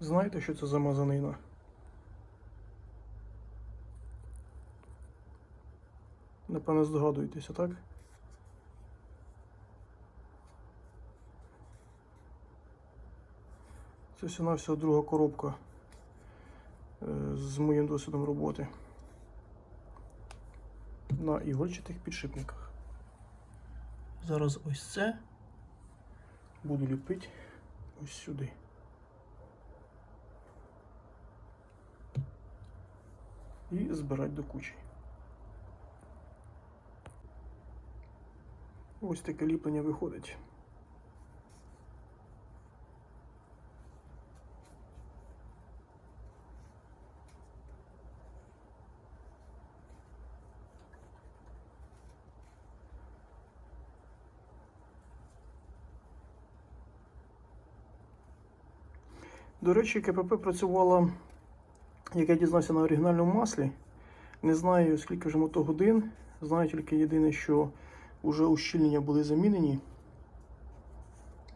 Знаєте, що це за мазанина? Напевно, здогадуєтеся, так? Це всього навсього друга коробка е, з моїм досвідом роботи на ігольчатих підшипниках. Зараз ось це буду ліпити ось сюди. І збирати до кучі. Ось таке ліплення виходить. До речі, КПП працювала, як я дізнався на оригінальному маслі. Не знаю, скільки вже мотогодин. Знаю тільки єдине, що вже ущільнення були замінені,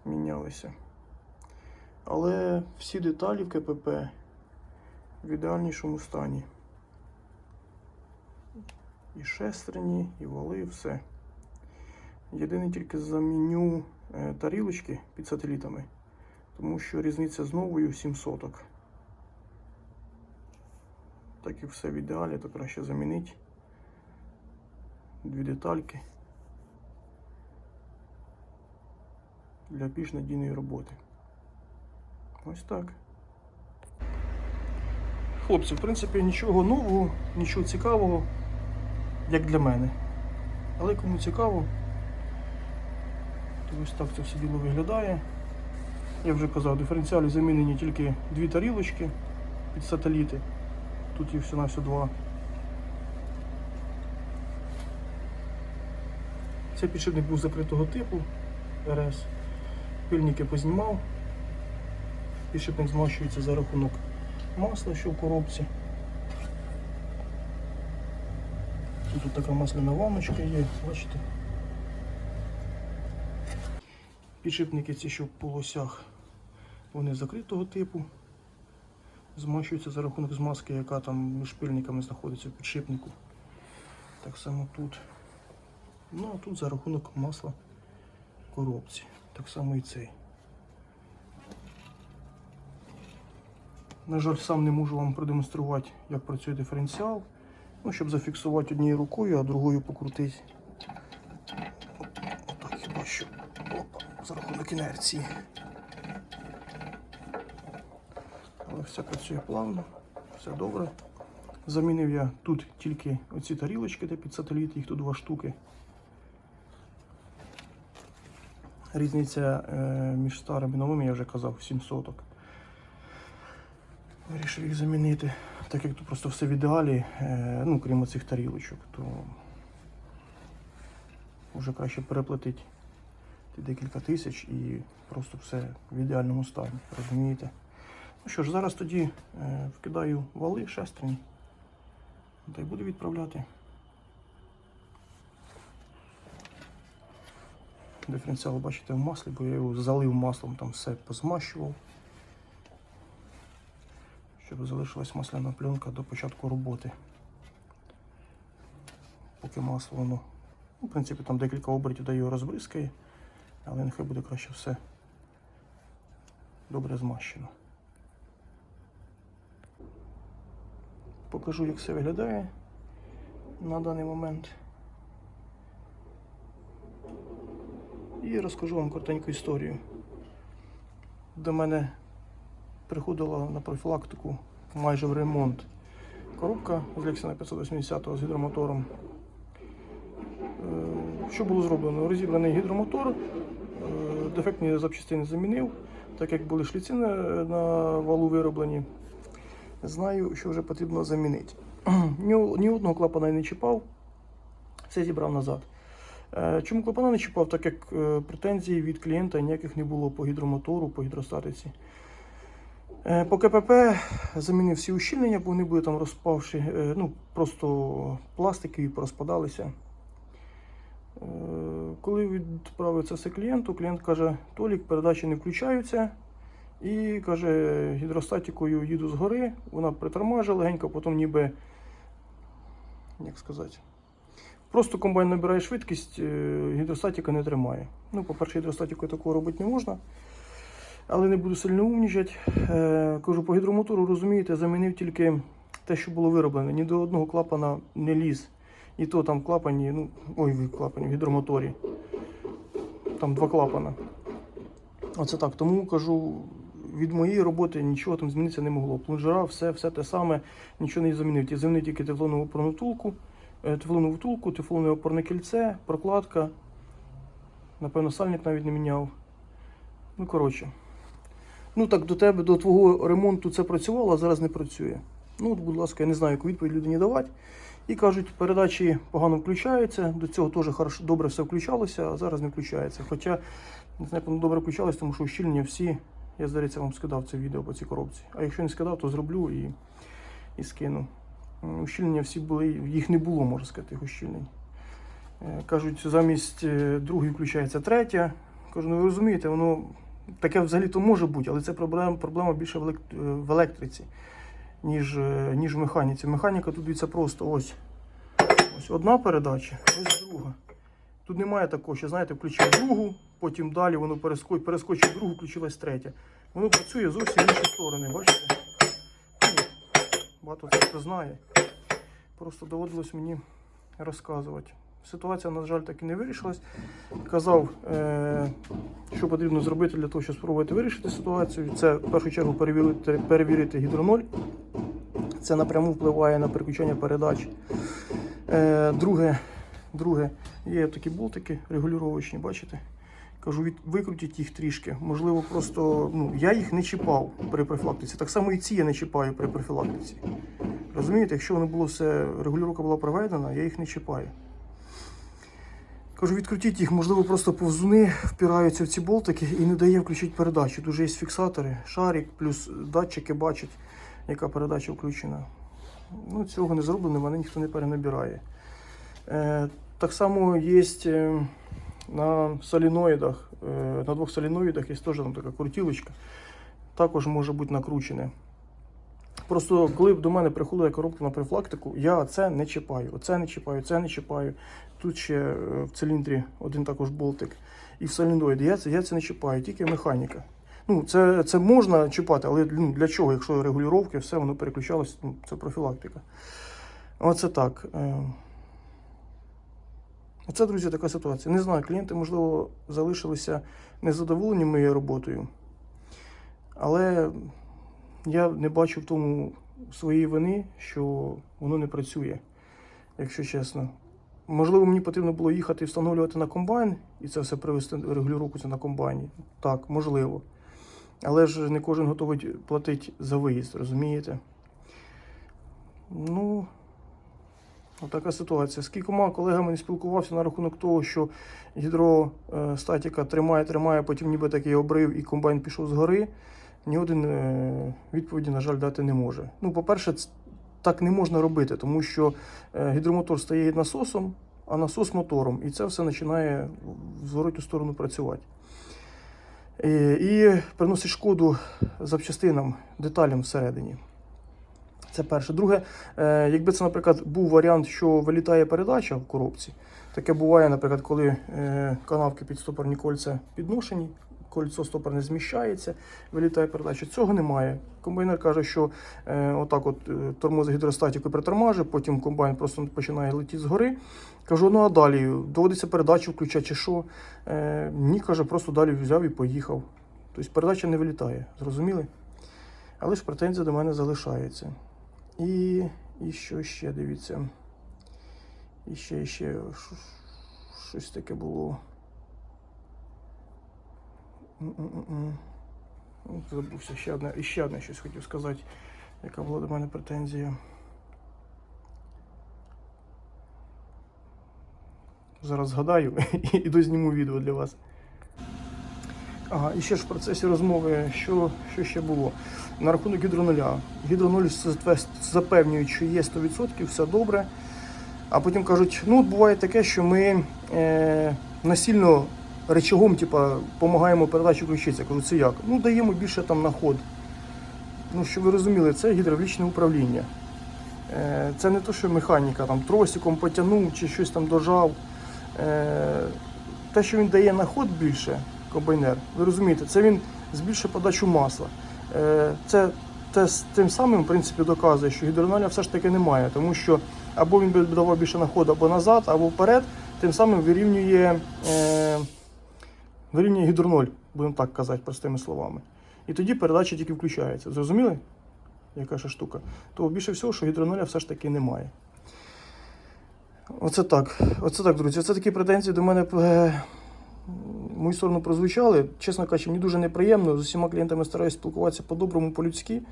мінялися. Але всі деталі в КПП в ідеальнішому стані. І шестерні, і вали, і все. Єдине тільки заміню е, тарілочки під сателітами, тому що різниця з новою 7 соток. Так і все в ідеалі, то краще замінити. Дві детальки для більш надійної роботи. Ось так. Хлопці, в принципі, нічого нового, нічого цікавого, як для мене. Але кому цікаво, то ось так це все діло виглядає. Я вже казав, диференціалі замінені тільки дві тарілочки під сателіти. Тут їх всього на все два. Цей підшипник був закритого типу РС. Пильники познімав. Підшипник змащується за рахунок масла, що в коробці. Тут, така масляна ванночка є, бачите. Підшипники ці, що в полосях, вони закритого типу. Змащуються за рахунок змазки, яка там між пильниками знаходиться в підшипнику. Так само тут. Ну а тут за рахунок масла коробці. Так само і цей. На жаль, сам не можу вам продемонструвати, як працює диференціал. Ну, щоб зафіксувати однією рукою, а другою покрутити. Отак хіба що. Опа, за рахунок інерції. Але все працює плавно, все добре. Замінив я тут тільки оці тарілочки, де під сателіт, їх тут два штуки. Різниця е, між старим і новим, я вже казав, 7 соток. Вирішив їх замінити. Так як тут просто все в ідеалі, е, ну крім цих тарілочок, то вже краще переплатити декілька тисяч і просто все в ідеальному стані, розумієте? Ну що ж, зараз тоді е, вкидаю вали шестерні та й буду відправляти. Диференціал бачите в маслі, бо я його залив маслом, там все позмащував. Щоб залишилась масляна пленка до початку роботи. Поки масло воно, ну, в принципі, там декілька обертів його розбризкає, але нехай буде краще все добре змащено. Покажу, як все виглядає на даний момент. І розкажу вам коротеньку історію. До мене приходила на профілактику майже в ремонт коробка з Lexina 580 з гідромотором. Е, Що було зроблено? Розібраний гідромотор, е, дефектні запчастини замінив, так як були шліці на, на валу вироблені. Знаю, що вже потрібно замінити. Ні, одного клапана я не чіпав, все зібрав назад. Е, Чому клапана не чіпав? Так як е, претензій від клієнта ніяких не було по гідромотору, по гідростатиці. Е, По КПП замінив всі ущільнення, бо вони були там розпавші, е, ну просто пластикові порозпадалися. Коли відправив це все клієнту, клієнт каже, Толік, передачі не включаються, І каже, гідростатікою їду з гори, вона притормажує легенько, потім ніби, як сказати, просто комбайн набирає швидкість, е, гідростатіка не тримає. Ну, по-перше, гідростатікою такого робити не можна. Але не буду сильно умнічати. Е, кажу, по гідромотору, розумієте, замінив тільки те, що було вироблене. Ні до одного клапана не ліз. І то там клапані, ну, ой, клапані, в гідромоторі. Там два клапана. Оце так. Тому кажу, від моєї роботи нічого там змінитися не могло. Плунжера, все, все те саме, нічого не змінив. Ті замінив тільки тефлонову е, тефлонову втулку, тефлонове опорне кільце, прокладка. Напевно, сальник навіть не міняв. Ну, коротше. Ну так до тебе, до твого ремонту це працювало, а зараз не працює. Ну, от, будь ласка, я не знаю, яку відповідь людині давати. І кажуть, передачі погано включаються, до цього теж хорошо, добре все включалося, а зараз не включається. Хоча, не знаю, добре включалося, тому що ущільнення всі, я здається, вам скидав це відео по цій коробці. А якщо не скидав, то зроблю і, і скину. Ущільнення всі були, їх не було, можна сказати, їх ущільнень. Е, Кажуть, замість е, другої включається третя. Кажу, ну ви розумієте, воно таке взагалі-то може бути, але це проблема, проблема більше в, е, електриці, ніж, ніж в механіці. Механіка тут дивіться просто ось. Ось одна передача, ось друга. Тут немає такого, що знаєте, включив другу, потім далі воно перескочить, перескочив другу, включилась третя. Воно працює зовсім в інші сторони, бачите? Ну, Багато хто знає. Просто доводилось мені розказувати. Ситуація, на жаль, так і не вирішилась. Казав, е, що потрібно зробити для того, щоб спробувати вирішити ситуацію. Це в першу чергу перевірити, перевірити гідроноль. Це напряму впливає на переключення передач. Е, друге, друге, є такі болтики регулювачні, бачите? Кажу, від, викрутіть їх трішки. Можливо, просто ну, я їх не чіпав при профілактиці. Так само і ці я не чіпаю при профілактиці. Розумієте, якщо воно було все, регулювання була проведена, я їх не чіпаю. Кажу, відкрутіть їх, можливо, просто повзуни впираються в ці болтики і не дає включити передачу. Тут є фіксатори, шарик, плюс датчики бачать, яка передача включена. Ну, цього не зроблено, мене ніхто не перенабирає. Е, так само є е, на соліноїдах, е, на двох соліноїдах є теж там така крутілочка. Також може бути накручене. Просто коли до мене приходила коробка на профілактику, я це не чіпаю, оце не чіпаю, це не чіпаю. Тут ще е, в циліндрі один також болтик. І в соліноїді я це, я це не чіпаю, тільки механіка. Ну, це, це можна чіпати, але ну, для чого? Якщо регулювання, все воно переключалось, ну, це профілактика. Оце так. Оце, друзі, така ситуація. Не знаю, клієнти, можливо, залишилися незадоволені моєю роботою. Але я не бачу в тому своєї вини, що воно не працює, якщо чесно. Можливо, мені потрібно було їхати і встановлювати на комбайн і це все привезти регулювання на комбайні. Так, можливо. Але ж не кожен готовий платити за виїзд, розумієте? Ну, така ситуація. З кількома колегами не спілкувався на рахунок того, що гідростатіка тримає, тримає, потім ніби такий обрив і комбайн пішов згори. Ні один е, відповіді, на жаль, дати не може. Ну, по-перше, так не можна робити, тому що е, гідромотор стає насосом, а насос мотором. І це все починає в зворотню сторону працювати. Е, І приносить шкоду запчастинам, деталям всередині. Це перше. Друге, е, якби це, наприклад, був варіант, що вилітає передача в коробці, таке буває, наприклад, коли е, канавки під стопорні кольця підношені, кольцо стопор не зміщається, вилітає передача. Цього немає. Комбайнер каже, що е, отак от тормозить гідростатіку притормажує, потім комбайн просто починає летіти згори. Кажу, ну а далі доводиться передачу включати чи що. Ні, каже, просто далі взяв і поїхав. Тобто передача не вилітає, зрозуміли? Але ж претензія до мене залишається. І, і що ще, дивіться. І ще, і ще щось таке було. Ну, Забувся ще одне, і ще одне щось хотів сказати, яка була до мене претензія. Зараз згадаю і зніму відео для вас. Ага, і ще ж в процесі розмови, що, що ще було? На рахунок гідронуля. Гідронуль запевнюють, що є 100%, все добре. А потім кажуть, ну буває таке, що ми е, насильно речагом, допомагаємо передачі включитися. Я кажу, це як? Ну, даємо більше там на ход. Ну, щоб ви розуміли, це гідравлічне управління. Е, Це не то, що механіка, там тросиком потягнув чи щось там дожав. Е, Те, що він дає на ход більше, комбайнер, ви розумієте, це він збільшує подачу масла. Е, Це те, тим самим, в принципі, доказує, що гідроналя все ж таки немає, тому що або він давав більше на ход, або назад, або вперед, тим самим вирівнює, е, вирівнює гідроноль, будемо так казати простими словами. І тоді передача тільки включається. Зрозуміли? Яка ще штука? То більше всього, що гідроноля все ж таки немає. Оце так. Оце так, друзі. Оце такі претензії до мене е, в мою сторону прозвучали. Чесно кажучи, мені дуже неприємно. З усіма клієнтами стараюся спілкуватися по-доброму, по-людськи.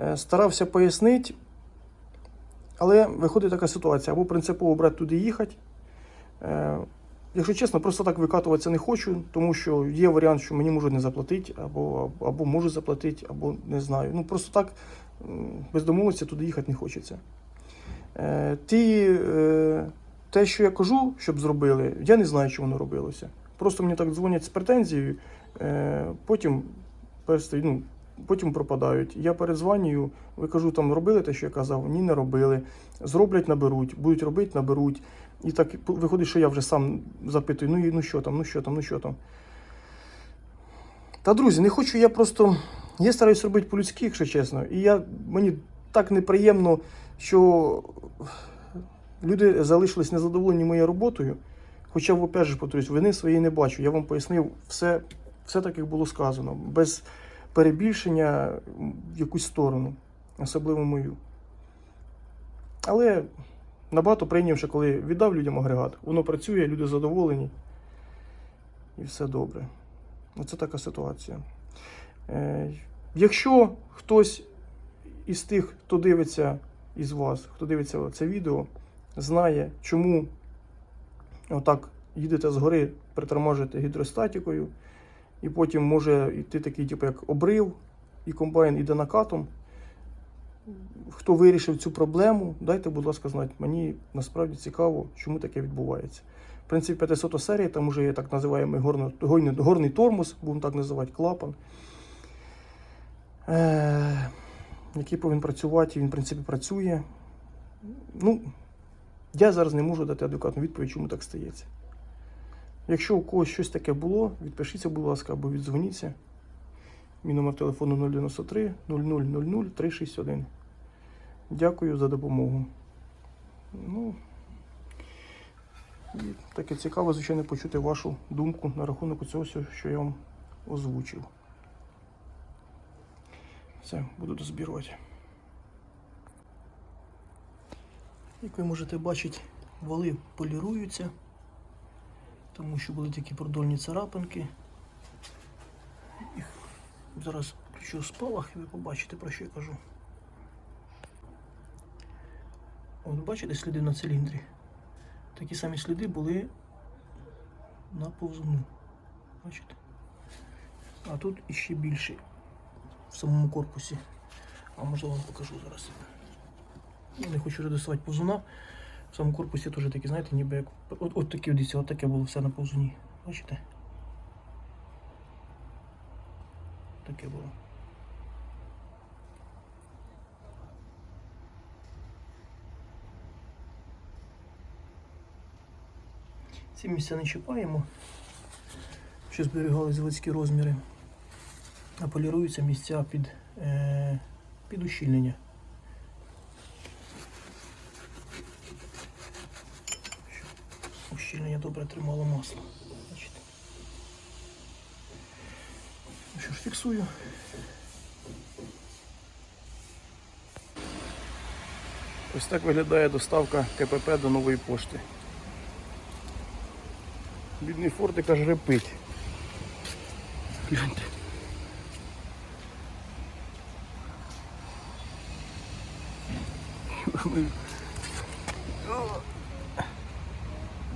Е, Старався пояснити, але виходить така ситуація: або принципово брати туди їхати. Е, Якщо чесно, просто так викатуватися не хочу, тому що є варіант, що мені можуть не заплатити, або, або можуть заплатити, або не знаю. Ну просто так без домовленості туди їхати не хочеться. Е, ті, те, що я кажу, щоб зробили, я не знаю, чи воно робилося. Просто мені так дзвонять з претензією, е, потім, ну, потім пропадають. Я передзвонюю, ви кажу, там робили те, що я казав, ні, не робили. Зроблять, наберуть, будуть робити, наберуть. І так виходить, що я вже сам запитую, ну, і- ну що там, ну що там, ну що там. Та друзі, не хочу я просто. Я стараюсь робити по-людськи, якщо чесно. І я, мені так неприємно, що люди залишились незадоволені моєю роботою. Хоча, опять же, повторюсь, вини своєї не бачу. Я вам пояснив все, все так, як було сказано, без перебільшення в якусь сторону, особливо мою. Але набагато прийнявши, коли віддав людям агрегат, воно працює, люди задоволені і все добре. Оце така ситуація. Е, якщо хтось із тих, хто дивиться із вас, хто дивиться це відео, знає, чому отак їдете згори, притормажуєте гідростатікою, і потім може йти такий, типу, як обрив, і комбайн іде накатом. Хто вирішив цю проблему, дайте, будь ласка, знати. Мені насправді цікаво, чому таке відбувається. В принципі, 500 серія, там вже є так називаємо горно, горний, горний тормоз, будемо так називати, клапан, е, який повинен працювати, він, в принципі, працює. Ну, я зараз не можу дати адекватну відповідь, чому так стається. Якщо у когось щось таке було, відпишіться, будь ласка, або віддзвоніться. Мій номер телефону 093 0000 361. Дякую за допомогу. Ну, і таке цікаво, звичайно, почути вашу думку на рахунок цього, що я вам озвучив. Все, буду дозбірувати. Як ви можете бачити, вали поліруються, тому що були такі продольні царапинки. Їх зараз включу спалах і ви побачите, про що я кажу. От бачите сліди на циліндрі? Такі самі сліди були на повзуну. Бачите? А тут іще більше в самому корпусі. А можливо вам покажу зараз. Я не хочу редусувати повзуна. В самому корпусі теж такі, знаєте, ніби як. От, от такі, дивіться, от таке було все на повзуні. Бачите? Таке було. Ці місця не чіпаємо, що зберігали заводські розміри, а поліруються місця під, е, під ущільнення. Ущільнення добре тримало масло. Ну що ж, фіксую. Ось так виглядає доставка КПП до нової пошти. Бідний фортик аж репить. Гляньте.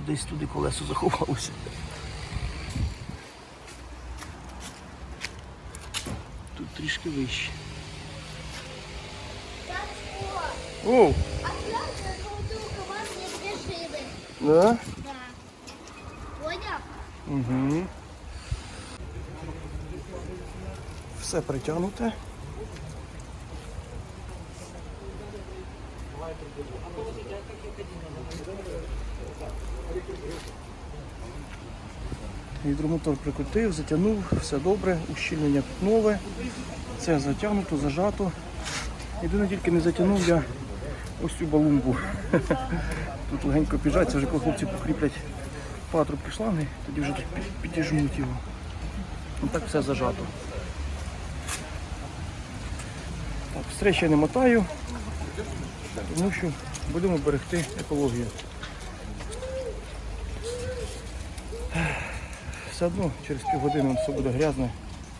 Десь туди колесо заховалося. Тут трішки вище. О, А знаете, золотую команду не пришили. да? Да. Понял? Угу. Все притягнуте. Гідромотор прикрутив, затягнув, все добре, ущільнення нове. Це затягнуто, зажато. Єдине тільки не затягнув я ось цю балумбу. Тут легенько піджать, це вже коли хлопці покріплять патрубки шланги, тоді вже підіжмуть його. Ну так все зажато. Так, ще не мотаю, тому що будемо берегти екологію. Все одно через півгодини все буде грязне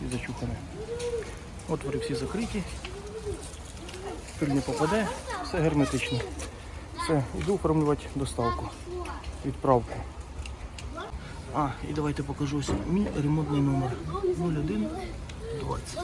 і зачухане. Отвори всі закриті, пиль не попаде, все герметично. Все, йду оформлювати доставку, відправку. А, і давайте покажу ось мій ремонтний номер 01 20.